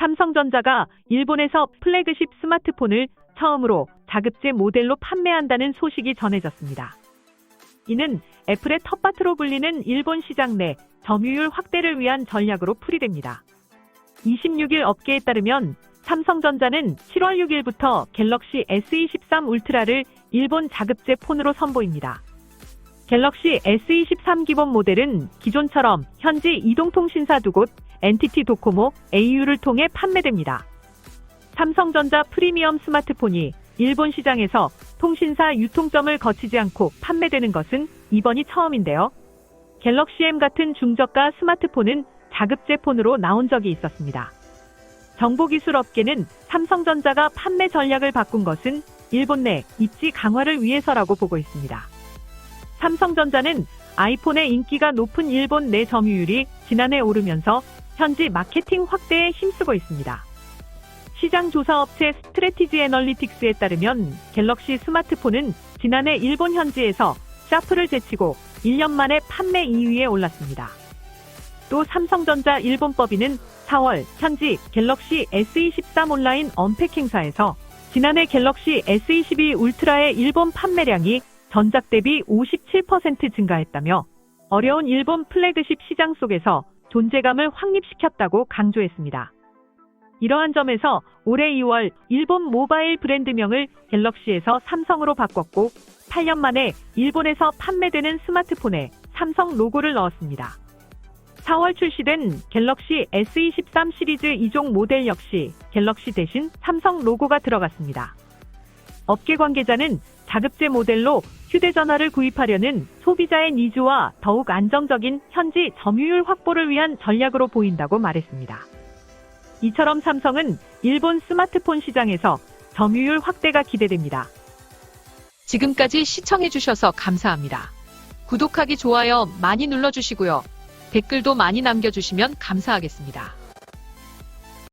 삼성전자가 일본에서 플래그십 스마트폰을 처음으로 자급제 모델로 판매한다는 소식이 전해졌습니다. 이는 애플의 텃밭으로 불리는 일본 시장 내 점유율 확대를 위한 전략으로 풀이됩니다. 26일 업계에 따르면 삼성전자는 7월 6일부터 갤럭시 S23 울트라를 일본 자급제 폰으로 선보입니다. 갤럭시 S23 기본 모델은 기존처럼 현지 이동통신사 두 곳, NTT 도코모, AU를 통해 판매됩니다. 삼성전자 프리미엄 스마트폰이 일본 시장에서 통신사 유통점을 거치지 않고 판매되는 것은 이번이 처음인데요. 갤럭시 M 같은 중저가 스마트폰은 자급제 폰으로 나온 적이 있었습니다. 정보기술 업계는 삼성전자가 판매 전략을 바꾼 것은 일본 내 입지 강화를 위해서라고 보고 있습니다. 삼성전자는 아이폰의 인기가 높은 일본 내 점유율이 지난해 오르면서 현지 마케팅 확대에 힘쓰고 있습니다. 시장 조사 업체 스트레티지 애널리틱스에 따르면 갤럭시 스마트폰은 지난해 일본 현지에서 샤프를 제치고 1년 만에 판매 2위에 올랐습니다. 또 삼성전자 일본법인은 4월 현지 갤럭시 S23 온라인 언팩 행사에서 지난해 갤럭시 S22 울트라의 일본 판매량이 전작 대비 57% 증가했다며 어려운 일본 플래그십 시장 속에서 존재감을 확립시켰다고 강조했습니다. 이러한 점에서 올해 2월 일본 모바일 브랜드명을 갤럭시에서 삼성으로 바꿨고 8년 만에 일본에서 판매되는 스마트폰에 삼성 로고를 넣었습니다. 4월 출시된 갤럭시 S23 시리즈 2종 모델 역시 갤럭시 대신 삼성 로고가 들어갔습니다. 업계 관계자는 자급제 모델로 휴대전화를 구입하려는 소비자의 니즈와 더욱 안정적인 현지 점유율 확보를 위한 전략으로 보인다고 말했습니다. 이처럼 삼성은 일본 스마트폰 시장에서 점유율 확대가 기대됩니다. 지금까지 시청해주셔서 감사합니다. 구독하기, 좋아요 많이 눌러주시고요. 댓글도 많이 남겨주시면 감사하겠습니다.